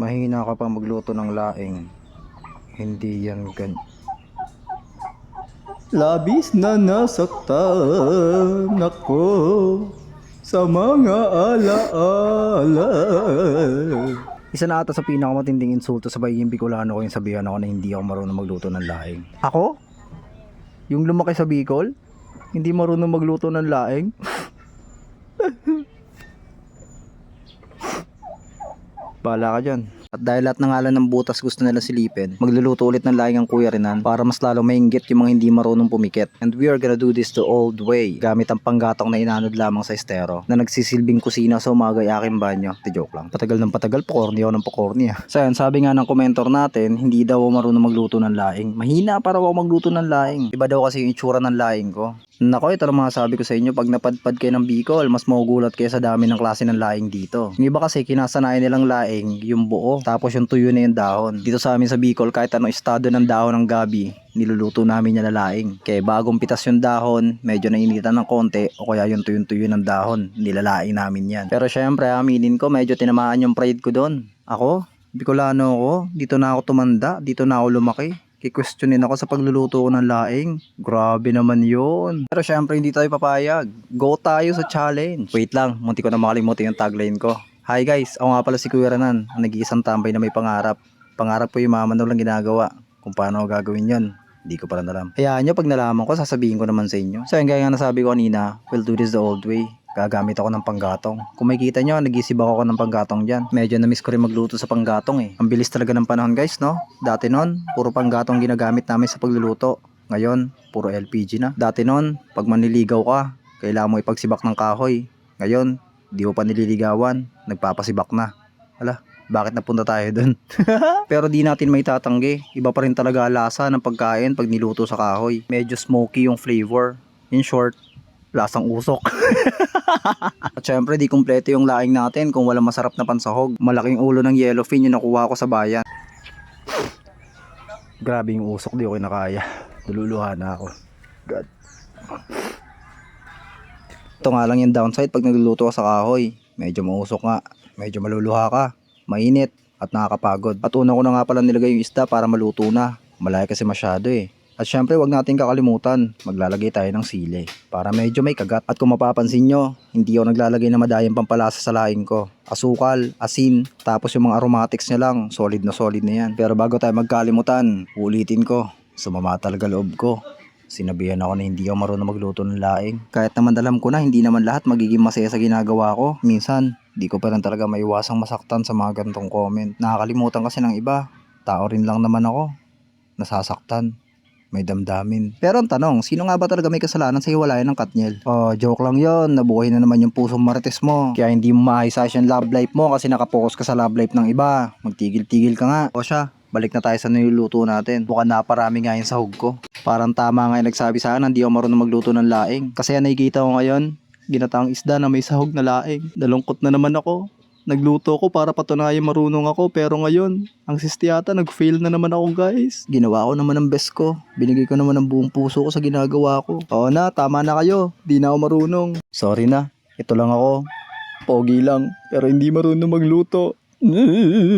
Mahina ka pang magluto ng laing. Hindi yan gan... Labis na nasaktan ako sa mga alaala. Isa na ata sa pinakamatinding insulto sa baying Bicolano ko yung sabihan ako na hindi ako marunong magluto ng laing. Ako? Yung lumaki sa Bicol? Hindi marunong magluto ng laing? Bala ka dyan. At dahil lahat ng ng butas gusto nila silipin, magluluto ulit ng laing ang kuya Renan para mas lalo mainggit yung mga hindi marunong pumikit. And we are gonna do this the old way, gamit ang panggatong na inanod lamang sa estero, na nagsisilbing kusina sa umaga ay aking banyo. Te joke lang. Patagal ng patagal, pakorni ako ng pakorni ah. So yan, sabi nga ng komentor natin, hindi daw marunong magluto ng laing. Mahina para ako magluto ng laing. Iba daw kasi yung itsura ng laing ko. Nako, ito lang mga sabi ko sa inyo, pag napadpad kayo ng Bicol, mas magugulat kayo sa dami ng klase ng laing dito. Yung iba kasi, kinasanayan nilang laing, yung buo, tapos yung tuyo na yung dahon. Dito sa amin sa Bicol, kahit anong estado ng dahon ng gabi, niluluto namin yan na laing. Kaya bagong pitas yung dahon, medyo nainitan ng konti, o kaya yung tuyo-tuyo ng dahon, nilalaing namin yan. Pero syempre, aminin ko, medyo tinamaan yung pride ko doon. Ako, Bicolano ako, dito na ako tumanda, dito na ako lumaki kikwestiyonin ako sa pagluluto ko ng laing. Grabe naman yon. Pero syempre hindi tayo papayag. Go tayo sa challenge. Wait lang, munti ko na makalimutan yung tagline ko. Hi guys, ako nga pala si Kuya Ranan, ang nag-iisang tambay na may pangarap. Pangarap ko yung mama lang ginagawa. Kung paano ko gagawin yon, hindi ko pa rin alam. Hayaan nyo, pag nalaman ko, sasabihin ko naman sa inyo. So, yun gaya nga nasabi ko kanina, we'll do this the old way. Gagamit ako ng panggatong. Kung makikita nyo, nag-isibak ako ng panggatong dyan. Medyo na-miss ko rin magluto sa panggatong eh. Ang bilis talaga ng panahon guys, no? Dati nun, puro panggatong ginagamit namin sa pagluluto. Ngayon, puro LPG na. Dati nun, pag manliligaw ka, kailangan mo ipagsibak ng kahoy. Ngayon, di mo pa nililigawan, nagpapasibak na. Ala, bakit napunta tayo dun? Pero di natin may tatanggi. Iba pa rin talaga lasa ng pagkain pag niluto sa kahoy. Medyo smoky yung flavor. In short, lasang usok. At syempre, di kumpleto yung laing natin kung walang masarap na pansahog. Malaking ulo ng yellowfin yung nakuha ko sa bayan. Grabe yung usok, di ko kinakaya. Naluluha na ako. God. Ito nga lang yung downside pag nagluluto ka sa kahoy. Medyo mausok nga. Medyo maluluha ka. Mainit at nakakapagod. At una ko na nga pala nilagay yung isda para maluto na. Malaya kasi masyado eh. At syempre wag natin kakalimutan, maglalagay tayo ng sili para medyo may kagat. At kung mapapansin nyo, hindi ako naglalagay na madayang pampalasa sa laing ko. Asukal, asin, tapos yung mga aromatics niya lang, solid na solid na yan. Pero bago tayo magkalimutan, ulitin ko, sumama talaga loob ko. Sinabihan ako na hindi ako marunong magluto ng laing. Kahit naman alam ko na hindi naman lahat magiging masaya sa ginagawa ko. Minsan, di ko pa rin talaga maiwasang masaktan sa mga gantong comment. Nakakalimutan kasi ng iba. Tao rin lang naman ako. Nasasaktan may damdamin. Pero ang tanong, sino nga ba talaga may kasalanan sa hiwalayan ng Katniel? Oh, joke lang yon nabuhay na naman yung pusong marites mo. Kaya hindi mo maayos yung love life mo kasi nakapokus ka sa love life ng iba. Magtigil-tigil ka nga. O siya, balik na tayo sa niluluto natin. Mukhang naparami nga yung sahog ko. Parang tama nga yung nagsabi sa akin, hindi ako marunong magluto ng laing. Kasi yan nakikita ko ngayon, ginataang isda na may sahog na laing. Nalungkot na naman ako. Nagluto ko para patunayan marunong ako pero ngayon, ang sistiyata nag-fail na naman ako guys. Ginawa ko naman ang best ko. Binigay ko naman ang buong puso ko sa ginagawa ko. Oo na, tama na kayo. Di na ako marunong. Sorry na, ito lang ako. Pogi lang, pero hindi marunong magluto.